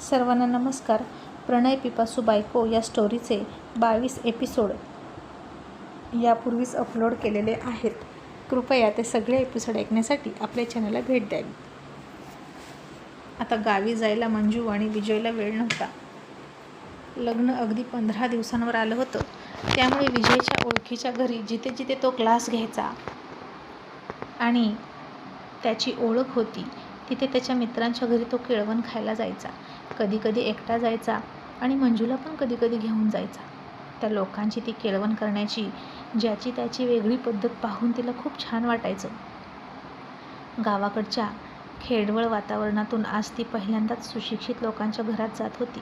सर्वांना नमस्कार. प्रणय पिपासू बायको या स्टोरीचे बावीस एपिसोड यापूर्वीच अपलोड केलेले आहेत. कृपया ते सगळे एपिसोड ऐकण्यासाठी आपल्या चॅनलला भेट द्यावी आता गावी जायला मंजू आणि विजयला वेळ नव्हता. लग्न अगदी पंधरा दिवसांवर आलं होतं. त्यामुळे विजयच्या ओळखीच्या घरी जिथे जिथे तो क्लास घ्यायचा आणि त्याची ओळख होती तिथे त्याच्या मित्रांच्या घरी तो केळवण खायला जायचा. कधी कधी एकटा जायचा आणि मंजूला पण कधी कधी घेऊन जायचा. त्या लोकांची ती केळवण करण्याची ज्याची त्याची वेगळी पद्धत पाहून तिला खूप छान वाटायचं. गावाकडच्या खेडवळ वातावरणातून आज ती पहिल्यांदाच सुशिक्षित लोकांच्या घरात जात होती.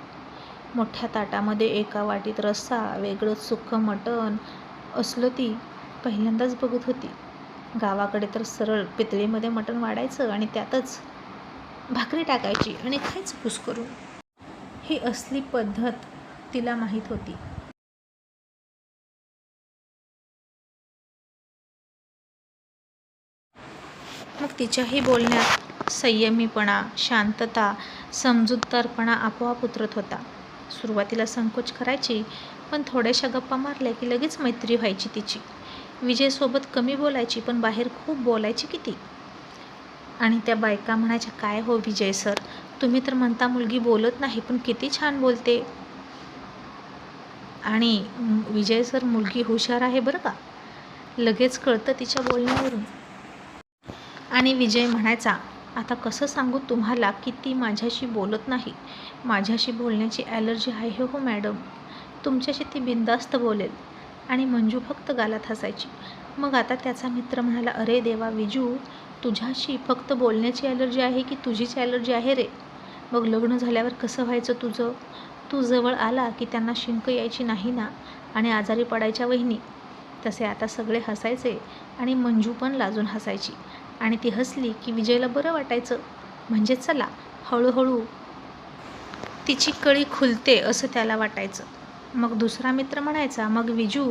मोठ्या ताटामध्ये एका वाटीत रस्सा वेगळंच सुक्कं मटण असलं ती पहिल्यांदाच बघत होती. गावाकडे तर सरळ पितळीमध्ये मटण वाढायचं आणि त्यातच भाकरी टाकायची आणि खायचं कुस करून ही असली पद्धत तिला माहीत होती. मग तिच्याही बोलण्यात संयमीपणा शांतता समजूतदारपणा आपोआप उतरत होता. सुरुवातीला संकोच करायची पण थोड्याशा गप्पा मारल्या की लगेच मैत्री व्हायची तिची. विजयसोबत कमी बोलायची पण बाहेर खूप बोलायची किती? आणि त्या बायका म्हणायच्या काय हो विजय सर? तुम्ही तर म्हणता मुलगी बोलत नाही पण किती छान बोलते. आणि विजय सर मुलगी हुशार आहे बरं का? लगेच कळतं तिच्या बोलण्यावरून. आणि विजय म्हणायचा आता कसं सांगू तुम्हाला की ती माझ्याशी बोलत नाही? माझ्याशी बोलण्याची ॲलर्जी आहे हो मॅडम. तुमच्याशी ती बिंदास्त बोलेल. आणि मंजू फक्त गालात हसायची. मग आता त्याचा मित्र म्हणाला अरे देवा विजू तुझ्याशी फक्त बोलण्याची ॲलर्जी आहे की तुझीच ॲलर्जी आहे रे? मग लग्न झाल्यावर कसं व्हायचं तुझं? तू जवळ आला की त्यांना शिंक यायची नाही ना? आणि आजारी पडायच्या वहिनी? तसे आता सगळे हसायचे आणि मंजू पण लाजून हसायची. आणि ती हसली की विजयला बरं वाटायचं. म्हणजे चला हळूहळू तिची कळी खुलते असं त्याला वाटायचं. मग दुसरा मित्र म्हणायचा मग विजू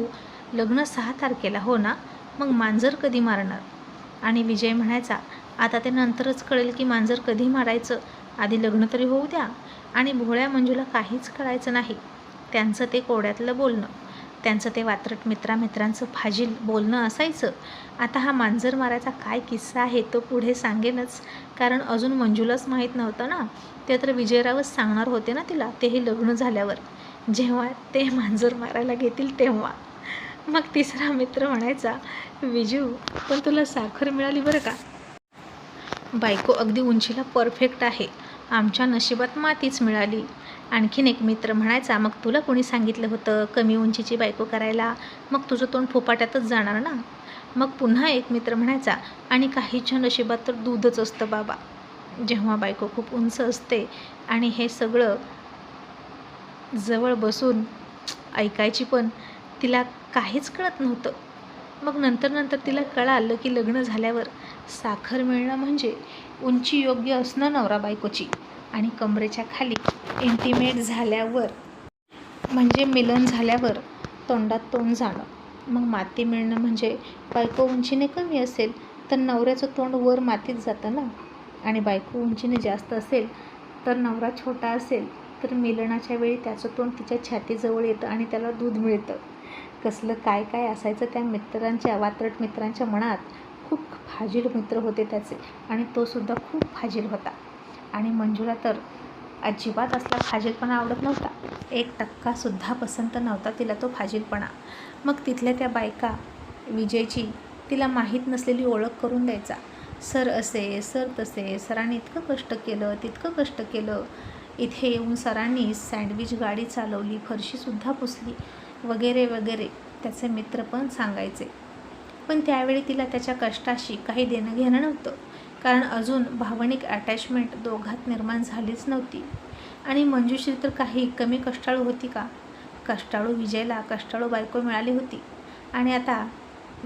लग्न सहा तारखेला हो ना? मग मांजर कधी मारणार? आणि विजय म्हणायचा आता ते नंतरच कळेल की मांजर कधी मारायचं. आधी लग्न तरी होऊ द्या. आणि भोळ्या मंजूला काहीच कळायचं नाही. त्यांचं ते कोड्यातलं बोलणं त्यांचं ते वात्रट मित्रामित्रांचं फाजील बोलणं असायचं. आता हा मांजर मारायचा काय किस्सा आहे तो पुढे सांगेनच. कारण अजून मंजूलाच माहीत नव्हतं ना. ते तर विजयरावच सांगणार होते ना तिला तेही लग्न झाल्यावर. जेव्हा ते मांजर मारायला घेतील तेव्हा. मग तिसरा मित्र म्हणायचा विजू पण तुला साखर मिळाली बरं का? बायको अगदी उंचीला परफेक्ट आहे. आमच्या नशिबात मातीच मिळाली. आणखीन एक मित्र म्हणायचा मग तुला कोणी सांगितलं होतं कमी उंचीची बायको करायला? मग तुझं तोंड फोपाट्यातच जाणार ना? मग पुन्हा एक मित्र म्हणायचा आणि काहीच्या नशिबात तर दूधच असतं बाबा. जेव्हा बायको खूप उंच असते आणि हे सगळं जवळ बसून ऐकायची पण तिला काहीच कळत नव्हतं. मग नंतर नंतर तिला कळालं की लग्न झाल्यावर साखर मिळणं म्हणजे उंची योग्य असणं नवरा बायकोची. आणि कमरेच्या खाली इंटिमेट झाल्यावर म्हणजे मिलन झाल्यावर तोंडात तोंड जाणं. मग माती मिळणं म्हणजे बायको उंचीने कमी असेल तर नवऱ्याचं तोंड वर मातीत जातं ना? आणि बायको उंचीने जास्त असेल तर नवरा छोटा असेल तर मिलनाच्या वेळी त्याचं तोंड तिच्या छातीजवळ येतं आणि त्याला दूध मिळतं. कसलं काय काय असायचं त्या मित्रांच्या वात्रट मित्रांच्या मनात खूप फाजील मित्र होते त्याचे. आणि तोसुद्धा खूप फाजील होता. आणि मंजूला तर अजिबात असला फाजीलपणा आवडत नव्हता. एक टक्कासुद्धा पसंत नव्हता तिला तो फाजीलपणा. मग तिथल्या त्या बायका विजयची तिला माहीत नसलेली ओळख करून द्यायचा. सर असे सर तसे सरांनी इतकं कष्ट केलं तितकं कष्ट केलं. इथे येऊन सरांनी सँडविच गाडी चालवली फरशीसुद्धा पुसली. वगैरे वगैरे त्याचे मित्र पण सांगायचे. पण त्यावेळी तिला त्याच्या कष्टाशी काही देणं घेणं नव्हतं. कारण अजून भावनिक अटॅचमेंट दोघात निर्माण झालीच नव्हती. आणि मंजुश्री तर काही कमी कष्टाळू होती का? कष्टाळू विजयला कष्टाळू बायको मिळाली होती. आणि आता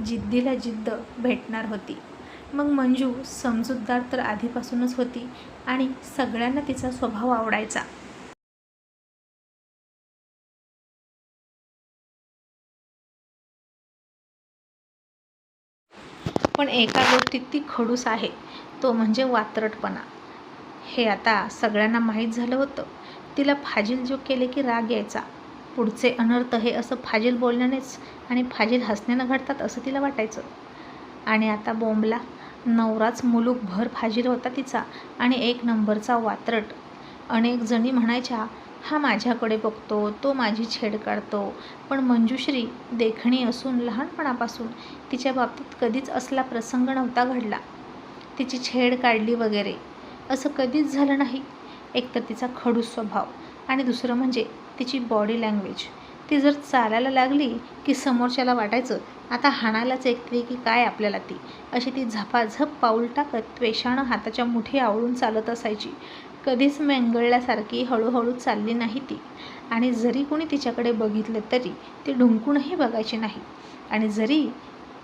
जिद्दीला जिद्द भेटणार होती. मग मंजू समजूतदार तर आधीपासूनच होती आणि सगळ्यांना तिचा स्वभाव आवडायचा. पण एका गोष्टीत ती खडूस आहे. तो म्हणजे वात्रटपणा. हे आता सगळ्यांना माहीत झालं होतं. तिला फाजील जो केले की राग यायचा. पुढचे अनर्थ हे असं फाजील बोलण्यानेच आणि फाजील हसण्यानं घडतात असं तिला वाटायचं. आणि आता बोंबला. नवराच मुलूकभर फाजील होता तिचा आणि एक नंबरचा वात्रट. अनेक जणी म्हणायच्या हा माझ्याकडे बघतो तो माझी छेड काढतो. पण मंजुश्री देखणी असून लहानपणापासून तिच्या बाबतीत कधीच असला प्रसंग नव्हता घडला. तिची छेड काढली वगैरे असं कधीच झालं नाही. एकतर तिचा खडूस स्वभाव आणि दुसरं म्हणजे तिची बॉडी लँग्वेज ती जर चालायला लागली की समोरच्याला वाटायचं आता हाणायलाच ऐकते की काय आपल्याला ती अशी ती झपाझप पाऊल टाकत त्वेषानं हाताच्या मुठी आवळून चालत असायची. कधीच मेंगळल्यासारखी हळूहळू चालली नाही ती. आणि जरी कोणी तिच्याकडे बघितलं तरी ती ढुंकूनही बघायची नाही. आणि जरी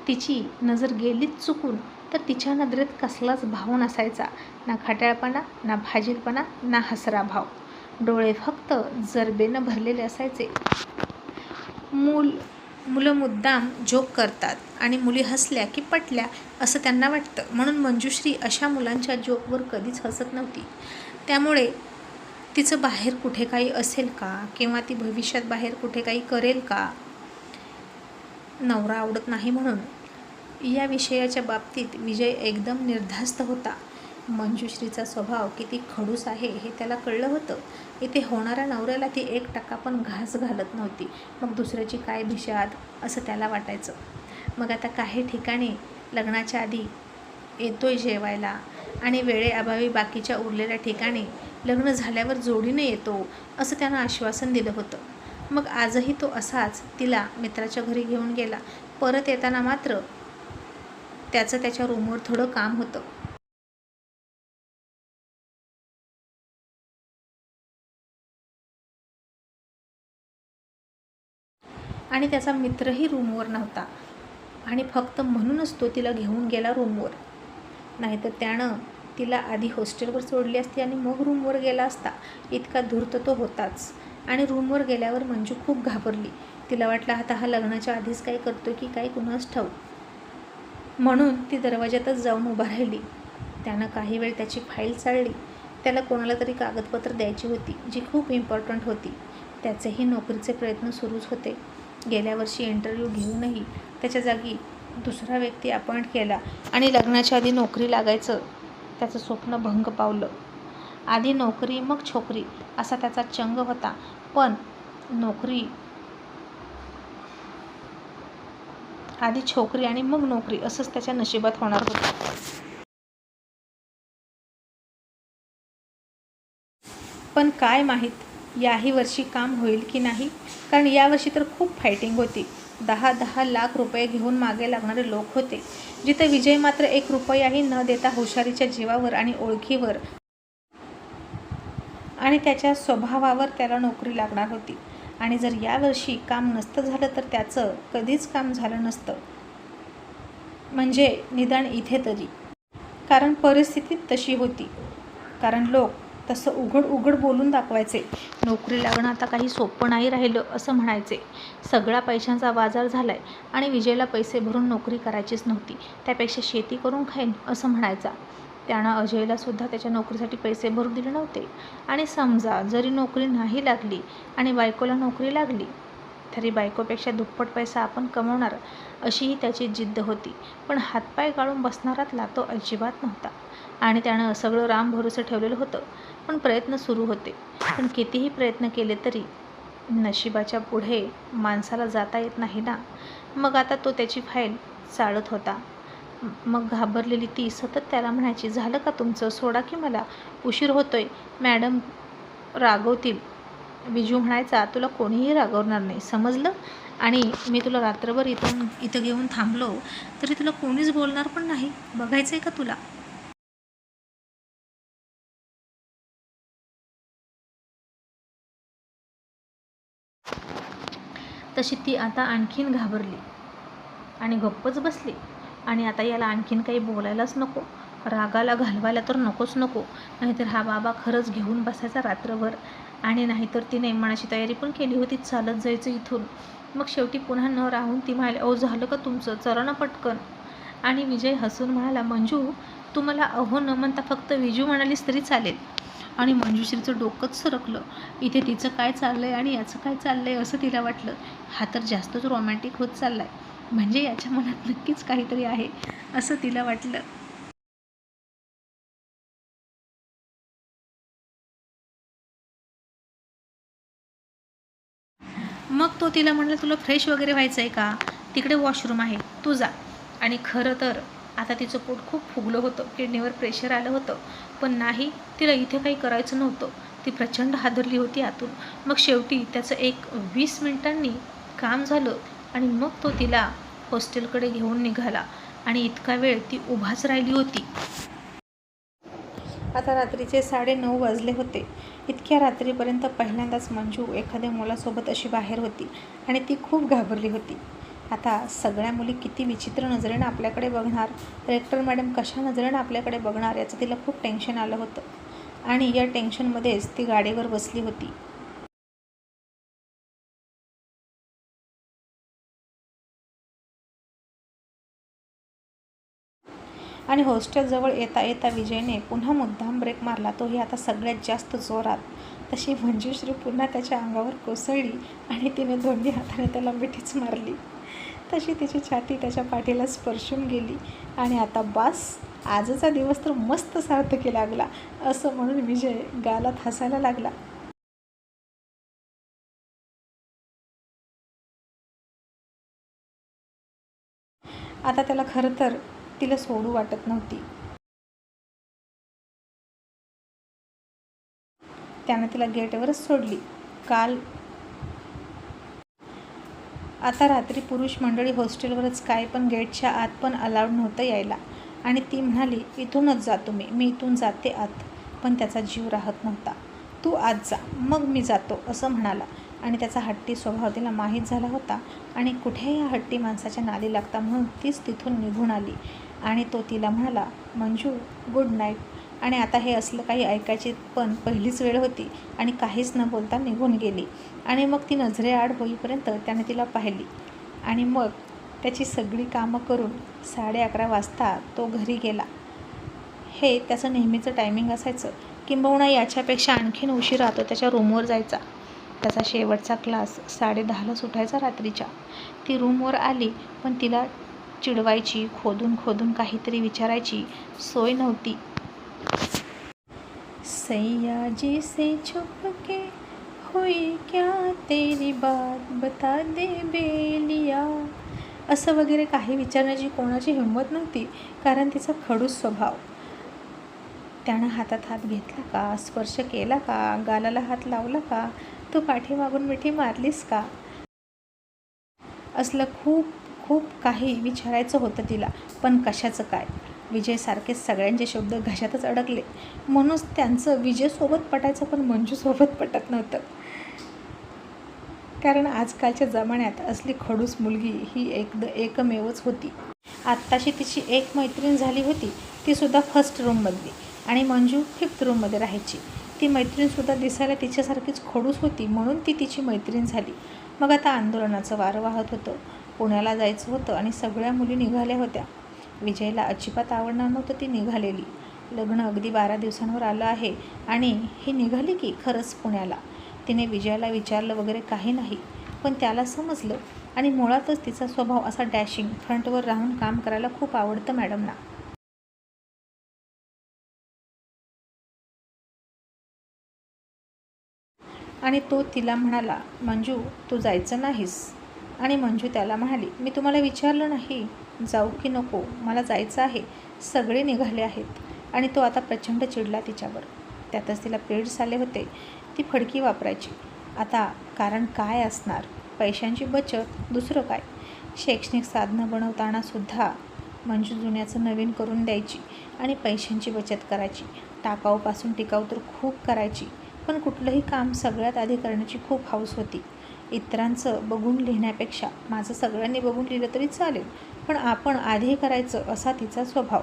तिची नजर गेलीच चुकून तर तिच्या नजरेत कसलाच भाव नसायचा. ना खट्याळपणा ना भाजीलपणा ना हसरा भाव. डोळे फक्त जरबेनं भरलेले असायचे. मूल मुलं मुद्दाम जोक करतात आणि मुली हसल्या की पटल्या असं त्यांना वाटतं. म्हणून मंजुश्री अशा मुलांच्या जोकवर कधीच हसत नव्हती. त्यामुळे तिचं बाहेर कुठे काही असेल का? किंवा ती भविष्यात बाहेर कुठे काही करेल का? नवरा आवडत नाही म्हणून. या विषयाच्या बाबतीत विजय एकदम निर्धास्त होता. मंजुश्रीचा स्वभाव किती खडूस आहे हे त्याला कळलं होतं. इथे होणाऱ्या नवऱ्याला ती एक टक्का पण घास घालत नव्हती. मग दुसऱ्याची काय भिशाद? असं त्याला वाटायचं. मग आता काही ठिकाणी लग्नाच्या आधी येतोय जेवायला. आणि वेळेअभावी बाकीच्या उरलेल्या ठिकाणी लग्न झाल्यावर जोडीने येतो असं त्यानं आश्वासन दिलं होतं. मग आजही तो असाच तिला मित्राच्या घरी घेऊन गेला. परत येताना मात्र त्याचं त्याच्या रूमवर थोडं काम होतं. आणि त्याचा मित्रही रूमवर नव्हता. आणि फक्त म्हणूनच तो तिला घेऊन गेला रूमवर. नाहीतर त्यानं तिला आधी हॉस्टेलवर सोडली असती आणि मग रूमवर गेला असता. इतका धूर्त तो होताच. आणि रूमवर गेल्यावर मंजू खूप घाबरली. तिला वाटलं आता हा लग्नाच्या आधीच काय करतो की काय कुणाच ठाऊ म्हणून ती दरवाजातच जाऊन उभा राहिली. त्यानं काही वेळ त्याची फाईल चालली. त्याला कोणाला तरी कागदपत्र द्यायची होती जी खूप इम्पॉर्टंट होती. त्याचेही नोकरीचे प्रयत्न सुरूच होते. गेल्या वर्षी इंटरव्ह्यू घेऊनही त्याच्या जागी दुसरा व्यक्ती अपॉइंट केला आणि लग्नाच्या आधी नोकरी लागायचं त्याचं स्वप्न भंग पावलं. आधी नोकरी मग छोकरी असा त्याचा चंग होता. पण नोकरी आधी छोकरी आणि मग नोकरी असंच त्याच्या नशिबात होणार होतं. पण काय माहीत याही वर्षी काम होईल की नाही? कारण यावर्षी तर खूप फायटिंग होती. दहा दहा लाख रुपये घेऊन मागे लागणारे लोक होते जिथे विजय मात्र एक रुपयाही न देता हुशारीच्या जीवावर आणि ओळखीवर आणि त्याच्या स्वभावावर त्याला नोकरी लागणार होती. आणि जर यावर्षी काम नसतं झालं तर त्याचं कधीच काम झालं नसतं. म्हणजे निदान इथे तरी. कारण परिस्थिती तशी होती. कारण लोक तसं उघड उघड बोलून दाखवायचे. नोकरी लागणं आता काही सोपं नाही राहिलं असं म्हणायचे. सगळा पैशांचा बाजार झाला आहे आणि विजयला पैसे भरून नोकरी करायचीच नव्हती. त्यापेक्षा शेती करून खाईन असं म्हणायचा. त्यानं अजयलासुद्धा त्याच्या नोकरीसाठी पैसे भरून दिले नव्हते. आणि समजा जरी नोकरी नाही लागली आणि बायकोला नोकरी लागली तरी बायकोपेक्षा दुप्पट पैसा आपण कमवणार अशीही त्याची जिद्द होती. पण हातपाय गाळून बसणारातला तो अजिबात नव्हता. आणि त्यानं सगळं राम भरोसे ठेवलेलं होतं. पण प्रयत्न सुरू होते. पण कितीही प्रयत्न केले तरी नशिबाच्या पुढे माणसाला जाता येत नाही ना. मग आता तो त्याची फाईल चाळत होता. मग घाबरलेली ती सतत त्याला म्हणायची झालं का तुमचं? सोडा की मला. उशीर होतोय. मॅडम रागवतील. विजू म्हणायचा तुला कोणीही रागवणार नाही समजलं? आणि मी तुला रात्रभर इथून इथं घेऊन थांबलो तरी तुला कोणीच बोलणार पण नाही. बघायचं आहे का तुला? तशी ती आता आणखीन घाबरली आणि गप्पच बसली. आणि आता याला आणखीन काही बोलायलाच नको. रागाला घालवायला तर नकोच नको. नाहीतर हा बाबा खरंच घेऊन बसायचा रात्रभर. आणि नाहीतर तिने मनाची तयारी पण केली होती चालत जायचं इथून. मग शेवटी पुन्हा न राहून ती म्हणाली अहो झालं का तुमचं? चरण पटकन. आणि विजय हसून म्हणाला मंजू तू मला अहो न म्हणता फक्त विजू म्हणालीस तरी चालेल. आणि मंजुश्रीचं डोकंच सरकलं. इथे तिचं काय चाललं आहे आणि याचं काय चाललं आहे असं तिला वाटलं. हा तर जास्तच रोमॅन्टिक होत चालला आहे म्हणजे याच्या मनात नक्कीच काहीतरी आहे असं तिला वाटलं. मग तो तिला म्हणला तुला फ्रेश वगैरे व्हायचं आहे का? तिकडे वॉशरूम आहे. तू जा. आणि खरं तर आता तिचं पोट खूप फुगलं होतं. किडनीवर प्रेशर आलं होतं. पण नाही तिला इथे काही करायचं नव्हतं. ती प्रचंड हादरली होती आतून. मग शेवटी त्याचं एक वीस मिनिटांनी काम झालं आणि मग तो तिला हॉस्टेलकडे घेऊन निघाला. आणि इतका वेळ ती उभाच राहिली होती. आता रात्रीचे साडेनऊ वाजले होते. इतक्या रात्रीपर्यंत पहिल्यांदाच मंजू एखाद्या मुलासोबत अशी बाहेर होती आणि ती खूप घाबरली होती. आता सगळ्या मुली किती विचित्र नजरेनं आपल्याकडे बघणार रेक्टर मॅडम कशा नजरेनं आपल्याकडे बघणार याचं तिला खूप टेन्शन आलं होतं. आणि या टेन्शनमध्येच ती गाडीवर बसली होती. आणि हॉस्टेलजवळ येता येता विजयने पुन्हा मुद्दाम ब्रेक मारला. तोही आता सगळ्यात जास्त जोरात. तशी मंजुश्री पुन्हा त्याच्या अंगावर कोसळली आणि तिने दोन्ही हाताने त्याला मिठीच मारली. तशी तिची छाती त्याच्या पाठीला स्पर्शून गेली. आणि आता बास आजचा दिवस तर मस्त सार्थकी लागला असं म्हणून विजय गालात हसायला लागला. आता त्याला खरं तर तिला सोडू वाटत नव्हती. त्यानं तिला गेटवरच सोडली. काल आता रात्री पुरुष मंडळी हॉस्टेलवरच काय पण गेटच्या आत पण अलाउड नव्हतं यायला. आणि ती म्हणाली इथूनच जातो मी मी इथून जाते आत. पण त्याचा जीव राहत नव्हता. तू आत जा. मग मी जातो असं म्हणाला. आणि त्याचा हट्टी स्वभाव तिला माहीत झाला होता. आणि कुठे या हट्टी माणसाच्या नादी लागता म्हणून तीच तिथून निघून आली. आणि तो तिला म्हणाला मंजू गुड नाईट आणि आता हे असलं काही ऐकायची पण पहिलीच वेळ होती आणि काहीच न बोलता निघून गेली. आणि मग ती नजरेआड होईपर्यंत त्याने तिला पाहिली. आणि मग त्याची सगळी कामं करून साडे अकरा वाजता तो घरी गेला. हे त्याचं नेहमीचं टायमिंग असायचं. किंबहुना याच्यापेक्षा आणखीन उशिरा तो त्याच्या रूमवर जायचा. त्याचा शेवटचा क्लास साडे दहाला सुटायचा रात्रीच्या. ती रूमवर आली पण तिला चिडवायची खोदून खोदून काहीतरी विचारायची सोय नव्हती. सैयाजी से छुप के हुई क्या तेरी बात बता दे बेलिया? असं वगैरे काही विचारण्याची कोणाची हिंमत नव्हती कारण तिचा खडूस स्वभाव. त्यानं हातात हात घेतला का? स्पर्श केला का? गालाला हात लावला का? तू पाठीमागून मिठी मारलीस का? असलं खूप खूप काही विचारायचं होतं तिला पण कशाचं काय? विजयसारखेच सगळ्यांचे शब्द घशातच अडकले. म्हणूनच त्यांचं विजयसोबत पटायचं पण मंजूसोबत पटत नव्हतं. कारण आजकालच्या जमान्यात असली खडूस मुलगी ही एकद एकमेवच होती. आत्ताशी तिची एक मैत्रीण झाली होती तीसुद्धा फर्स्ट रूममधली आणि मंजू फिफ्थ रूममध्ये राहायची. ती मैत्रीणसुद्धा दिसायला तिच्यासारखीच खडूस होती म्हणून ती तिची मैत्रीण झाली. मग आता आंदोलनाचं वारं वाहत होतं. पुण्याला जायचं होतं आणि सगळ्या मुली निघाल्या होत्या. विजयला अजिबात आवडणार नव्हतं ती निघालेली. लग्न अगदी बारा दिवसांवर आलं आहे आणि ही निघाली की खरंच पुण्याला. तिने विजयाला विचारलं वगैरे काही नाही पण त्याला समजलं आणि मुळातच तिचा स्वभाव असा डॅशिंग फ्रंटवर राहून काम करायला खूप आवडतं मॅडमना. आणि तो तिला म्हणाला मंजू तू जायचं नाहीस. आणि मंजू त्याला म्हणाली मी तुम्हाला विचारलं नाही जाऊ की नको मला जायचं आहे सगळे निघाले आहेत. आणि तो आता प्रचंड चिडला तिच्यावर. त्यातच तिला पिरियड्स आले होते. ती फडकी वापरायची. आता कारण काय असणार? पैशांची बचत दुसरं काय? शैक्षणिक साधनं बनवतानासुद्धा मंजू जुन्याचं नवीन करून द्यायची आणि पैशांची बचत करायची. टाकाऊपासून टिकाऊ तर खूप करायची. पण कुठलंही काम सगळ्यात आधी करण्याची खूप हौस होती. इतरांचं बघून लिहिण्यापेक्षा माझं सगळ्यांनी बघून लिहिलं तरी चालेल पण आपण आधी करायचं असा तिचा स्वभाव.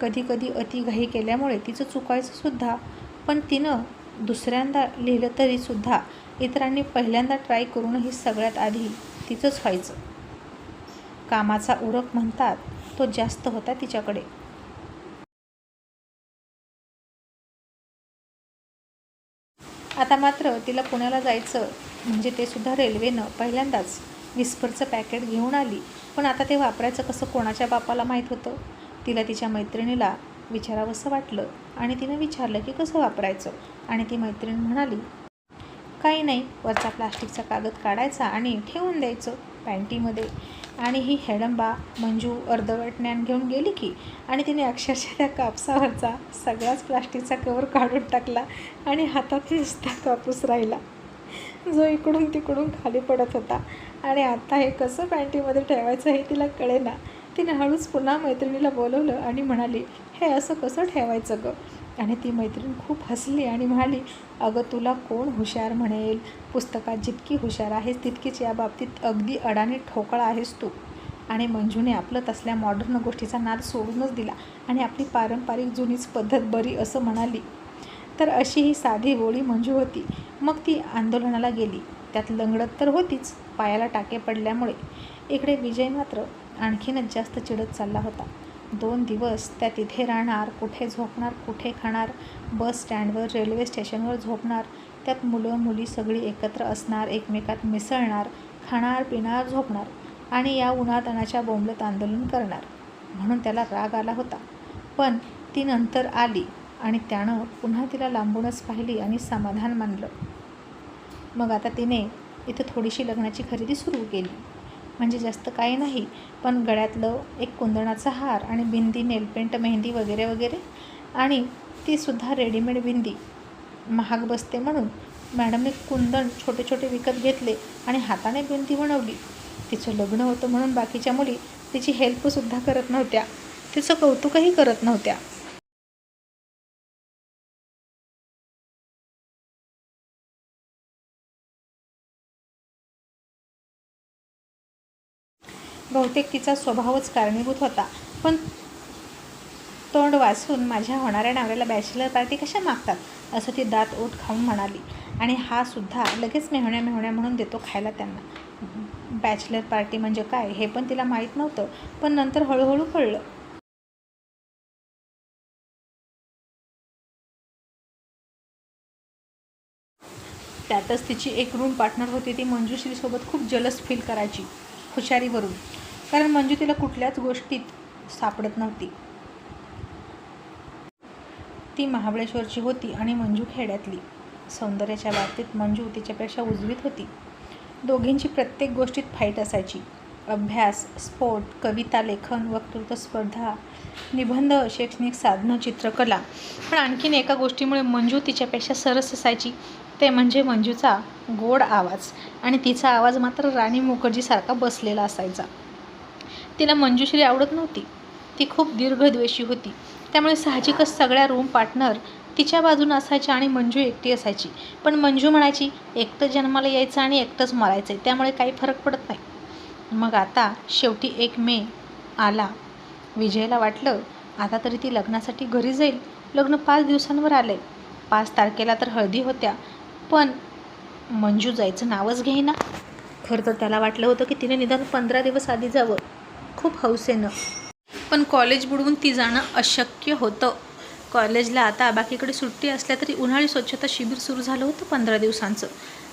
कधीकधी अतिघाई केल्यामुळे तिचं चुकायचं सुद्धा पण तिनं दुसऱ्यांदा लिहिलं तरीसुद्धा इतरांनी पहिल्यांदा ट्राय करूनही सगळ्यात आधी तिचंच व्हायचं. कामाचा उरक म्हणतात तो जास्त होता तिच्याकडे. आता मात्र तिला पुण्याला जायचं म्हणजे ते सुद्धा रेल्वेनं पहिल्यांदाच विस्परचं पॅकेट घेऊन आली. पण आता ते वापरायचं कसं कोणाच्या बापाला माहीत होतं? तिला तिच्या मैत्रिणीला विचारावंसं वाटलं आणि तिनं विचारलं की कसं वापरायचं? आणि ती मैत्रीण म्हणाली काही नाही वरचा प्लास्टिकचा कागद काढायचा आणि ठेवून द्यायचं पॅन्टीमध्ये. आणि ही हेडंबा मंजू अर्धवट ज्ञान घेऊन गेली की आणि तिने अक्षरशः त्या कापसावरचा सगळाच प्लास्टिकचा कवर काढून टाकला आणि हातात नुसता कापूस राहिला. जो इकडून तिकडून खाली पडत होता. आणि आता हे कसं पॅन्टीमध्ये ठेवायचं हे तिला कळेना. तिने हळूच पुन्हा मैत्रिणीला बोलवलं आणि म्हणाली हे असं कसं ठेवायचं गं? आणि ती मैत्रीण खूप हसली आणि म्हणाली अगं तुला कोण हुशार म्हणेल? पुस्तकात जितकी हुशार आहेस तितकीच या बाबतीत अगदी अडाणी ठोकळा आहेस तू. आणि मंजूने आपलं तसल्या मॉडर्न गोष्टीचा नाद सोडूनच दिला आणि आपली पारंपरिक जुनीच पद्धत बरी असं म्हणाली तर अशी ही साधी गोळी मंजू होती. मग ती आंदोलनाला गेली. त्यात लंगडत तर होतीच पायाला टाके पडल्यामुळे. इकडे विजय मात्र आणखीनच जास्त चिडत चालला होता. दोन दिवस त्या तिथे राहणार कुठे झोपणार कुठे खाणार बस स्टँडवर रेल्वे स्टेशनवर झोपणार त्यात मुलं मुली सगळी एकत्र असणार एकमेकात मिसळणार खाणार पिणार झोपणार आणि या उन्हातानाच्या बोंबलत आंदोलन करणार. म्हणून त्याला राग आला होता. पण ती नंतर आली. आणि त्यानं पुन्हा तिला लांबूनच पाहिली आणि समाधान मानलं. मग आता तिने इथं थोडीशी लग्नाची खरेदी सुरू केली. म्हणजे जास्त काही नाही पण गळ्यातलं एक कुंदणाचा हार आणि बिंदी नेलपेंट मेहंदी वगैरे वगैरे आणि तीसुद्धा रेडीमेड बिंदी. महाग बसते म्हणून मॅडमने कुंदण छोटे छोटे विकत घेतले आणि हाताने बिंदी बनवली. तिचं लग्न होतं म्हणून बाकीच्या मुली तिची हेल्पसुद्धा करत नव्हत्या. तिचं कौतुकही करत नव्हत्या. बहुतेक तिचा स्वभावच कारणीभूत होता. पण तोंड वाचून माझ्या होणाऱ्या नवऱ्याला बॅचलर पार्टी कशा मागतात? असं ती दात ओठ खाऊन म्हणाली. आणि हा सुद्धा लगेच मेहण्या मेहण्या म्हणून देतो खायला त्यांना. बॅचलर पार्टी म्हणजे काय? हे पण तिला माहीत नव्हतं पण नंतर हळूहळू कळलं. त्यातच तिची एक रूम पार्टनर होती ती मंजुश्रीसोबत खूप जलस फील करायची. हुशारीवरून. कारण मंजू तिला कुठल्याच गोष्टीत सापडत नव्हती. ती महाबळेश्वरची होती आणि मंजू खेड्यातली. सौंदर्याच्या बाबतीत मंजू तिच्यापेक्षा उजवीत होती. दोघींची प्रत्येक गोष्टीत फाईट असायची. अभ्यास स्पोर्ट कविता लेखन वक्तृत्व स्पर्धा निबंध शैक्षणिक साधनं चित्रकला. पण आणखीन एका गोष्टीमुळे मंजू तिच्यापेक्षा सरस असायची. ते म्हणजे मंजूचा गोड आवाज आणि तिचा आवाज मात्र राणी मुखर्जीसारखा बसलेला असायचा. तिला मंजुश्री आवडत नव्हती. ती खूप दीर्घद्वेषी होती. त्यामुळे साहजिकच सगळ्या रूम पार्टनर तिच्या बाजूनं असायच्या आणि मंजू एकटी असायची. पण मंजू म्हणायची एकटं जन्माला यायचं आणि एकटंच मरायचं आहे त्यामुळे काही फरक पडत नाही. मग आता शेवटी एक मे आला. विजयला वाटलं आता तरी ती लग्नासाठी घरी जाईल. लग्न पाच दिवसांवर आलं आहे पाच तारखेला तर हळदी होत्या. पण मंजू जायचं नावच घेईना. खरं तर त्याला वाटलं होतं की तिने निदान पंधरा दिवस आधी जावं. खूप हौसेनं. पण कॉलेज बुडवून ती जाणं अशक्य होतं. कॉलेजला आता बाकीकडे सुट्टी असल्या तरी उन्हाळी स्वच्छता शिबिर सुरू झालं होतं पंधरा दिवसांचं.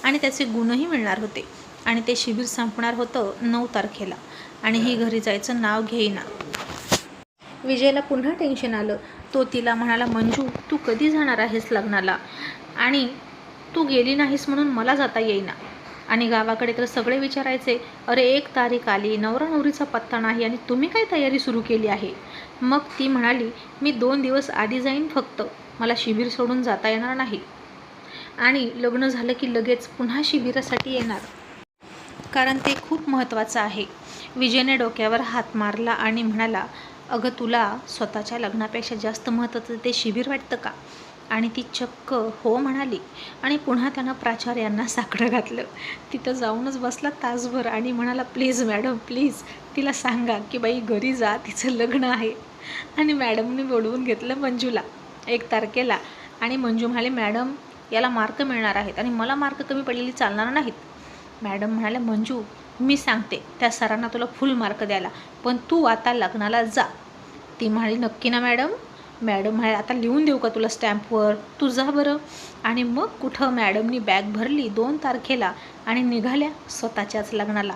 आणि त्याचे गुणही मिळणार होते. आणि ते शिबिर संपणार होतं नऊ तारखेला. आणि ही घरी जायचं नाव घेईना. विजयला पुन्हा टेन्शन आलं. तो तिला म्हणाला मंजू तू कधी जाणार आहेस लग्नाला? आणि तू गेली नाहीस म्हणून मला जाता येईना. आणि गावाकडे तर सगळे विचारायचे अरे एक तारीख आली नवरा नवरीचा पत्ता नाही आणि तुम्ही काय तयारी सुरू केली आहे? मग ती म्हणाली मी दोन दिवस आधी जाईन फक्त मला शिबिर सोडून जाता येणार नाही. आणि लग्न झालं की लगेच पुन्हा शिबिरासाठी येणार. कारण ते खूप महत्त्वाचं आहे. विजयने डोक्यावर हात मारला आणि म्हणाला अगं तुला स्वतःच्या लग्नापेक्षा जास्त महत्त्वाचं ते शिबिर वाटतं का? आणि ती चक्क हो म्हणाली आणि पुन्हा त्यानं प्राचार्यांना साकडं घातलं. तिथं जाऊनच बसला तासभर आणि म्हणाला प्लीज मॅडम प्लीज तिला सांगा की बाई घरी जा तिचं लग्न आहे. आणि मॅडमने बोलवून घेतलं मंजूला. एक तारखेला आणि मंजू म्हणाले मॅडम याला मार्क मिळणार आहेत आणि मला मार्क कमी पडलेली चालणार नाहीत. मॅडम म्हणाल्या मंजू मी सांगते त्या सरांना तुला फुल मार्क द्यायला पण तू आता लग्नाला जा. ती म्हणाली नक्की ना मॅडम. मॅडम म्हणे आता लिहून देऊ का तुला स्टॅम्पवर? तुझा बरं. आणि मग कुठं मॅडमनी बॅग भरली दोन तारखेला आणि निघाल्या स्वतःच्याच लग्नाला.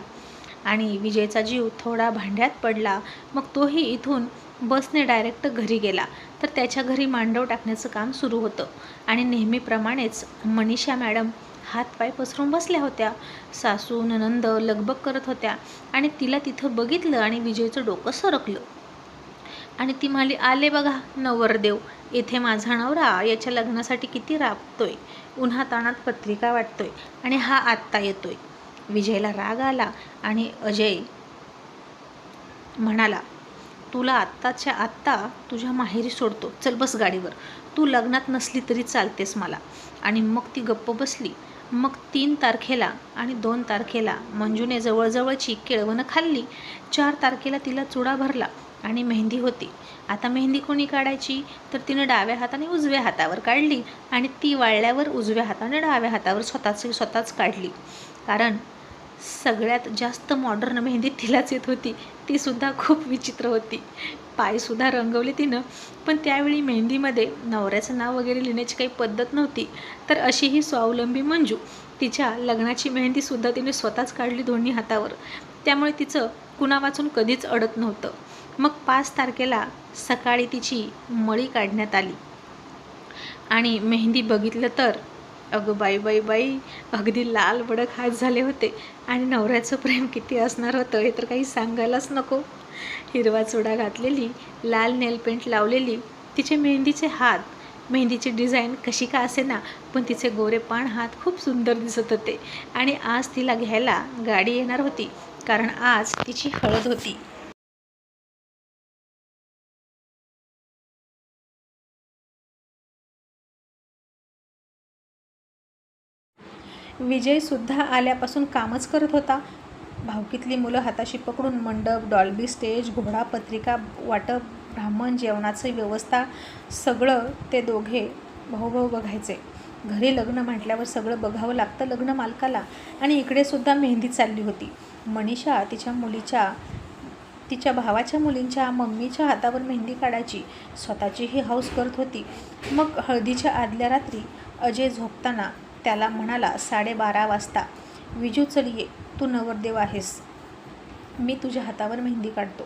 आणि विजयचा जीव थोडा भांड्यात पडला. मग तोही इथून बसने डायरेक्ट घरी गेला. तर त्याच्या घरी मांडव टाकण्याचं काम सुरू होतं. आणि नेहमीप्रमाणेच मनीषा मॅडम हातपाय पसरून बसल्या होत्या. सासू ननंद लगबग करत होत्या. आणि तिला तिथं बघितलं आणि विजयचं डोकं सरकलं. आणि ती म्हणाली आले बघा नवरदेव येथे माझा नवरा याच्या लग्नासाठी किती राबतोय उन्हाताणात पत्रिका वाटतोय आणि हा आत्ता येतोय. विजयला राग आला आणि अजय म्हणाला तुला आत्ताच्या आत्ता तुझ्या माहेरी सोडतो. चल बस गाडीवर. तू लग्नात नसली तरी चालतेस मला. आणि मग ती गप्प बसली. मग तीन तारखेला आणि दोन तारखेला मंजूने जवळजवळची केळवणं खाल्ली. चार तारखेला तिला चुडा भरला. आणि मेहंदी होती. आता मेहंदी कोणी काढायची? तर तिनं डाव्या हाताने उजव्या हातावर काढली आणि ती वाळल्यावर उजव्या हाताने डाव्या हातावर स्वतःची स्वतःच काढली. कारण सगळ्यात जास्त मॉडर्न मेहंदी तिलाच येत होती. तीसुद्धा खूप विचित्र होती. पायसुद्धा रंगवले तिनं. पण त्यावेळी मेहंदीमध्ये नवऱ्याचं नाव वगैरे लिहिण्याची काही पद्धत नव्हती. तर अशी ही स्वावलंबी मंजू तिच्या लग्नाची मेहंदीसुद्धा तिने स्वतःच काढली दोन्ही हातावर. त्यामुळे तिचं कुणा वाचून कधीच अडत नव्हतं. मग पाच तारखेला सकाळी तिची मळी काढण्यात आली. आणि मेहंदी बघितलं तर अगं बाई बाई बाई अगदी लाल बडक हात झाले होते. आणि नवऱ्याचं प्रेम किती असणार होतं हे तर काही सांगायलाच नको. हिरवा चुडा घातलेली लाल नेलपेंट लावलेली तिचे मेहंदीचे हात. मेहंदीची डिझाईन कशी का असे ना पण तिचे गोरेपाण हात खूप सुंदर दिसत होते. आणि आज तिला घ्यायला गाडी येणार होती कारण आज तिची हळद होती. विजयसुद्धा आल्यापासून कामच करत होता. भावकीतली मुलं हाताशी पकडून मंडप डॉल्बी स्टेज घोडा पत्रिका वाटप ब्राह्मण जेवणाची व्यवस्था सगळं ते दोघे भाऊभाऊ बघायचे. घरी लग्न म्हटल्यावर सगळं बघावं लागतं लग्न मालकाला आणि इकडे सुद्धा मेहंदी चालली होती. मनीषा तिच्या मुलीच्या तिच्या भावाच्या मुलींच्या मम्मीच्या हातावर मेहंदी काढायची. स्वतःचीही हौस करत होती. मग हळदीच्या आदल्या रात्री अजय झोपताना त्याला म्हणाला साडेबारा वाजता. विजू चल ये. तू नवरदेव आहेस. मी तुझ्या हातावर मेहंदी काढतो.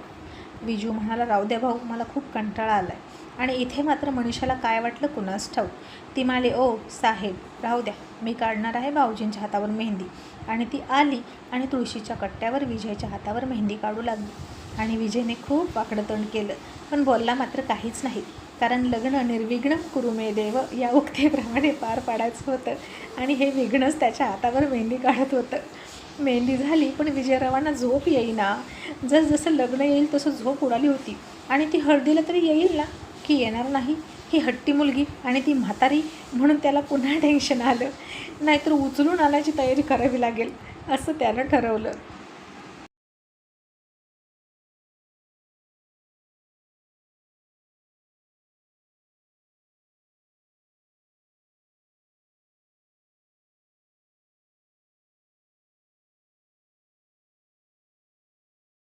विजू म्हणाला राहू द्या भाऊ मला खूप कंटाळा आला आहे आणि इथे मात्र मनीषाला काय वाटलं कुणास ठाऊक? ती म्हणाले ओ साहेब राहू द्या. मी काढणार आहे भाऊजींच्या हातावर मेहंदी. आणि ती आली आणि तुळशीच्या कट्ट्यावर विजयच्या हातावर मेहंदी काढू लागली. आणि विजयने खूप वाकडं तोंड केलं. पण बोलला मात्र काहीच नाही. कारण लग्न निर्विघ्न कुरुमे देव या उक्तीप्रमाणे पार पाडायचं होतं. आणि हे विघ्नच त्याच्या हातावर मेहंदी काढत होतं. मेहंदी झाली पण विजयरावांना झोप येईना. जसं लग्न येईल तसं झोप उडाली होती. आणि ती हळदीला तरी येईल ना? की येणार नाही? ही हट्टी मुलगी आणि ती म्हातारी म्हणून त्याला पुन्हा टेन्शन आलं. नाहीतर उचलून आणायची तयारी करावी लागेल असं त्यानं ठरवलं.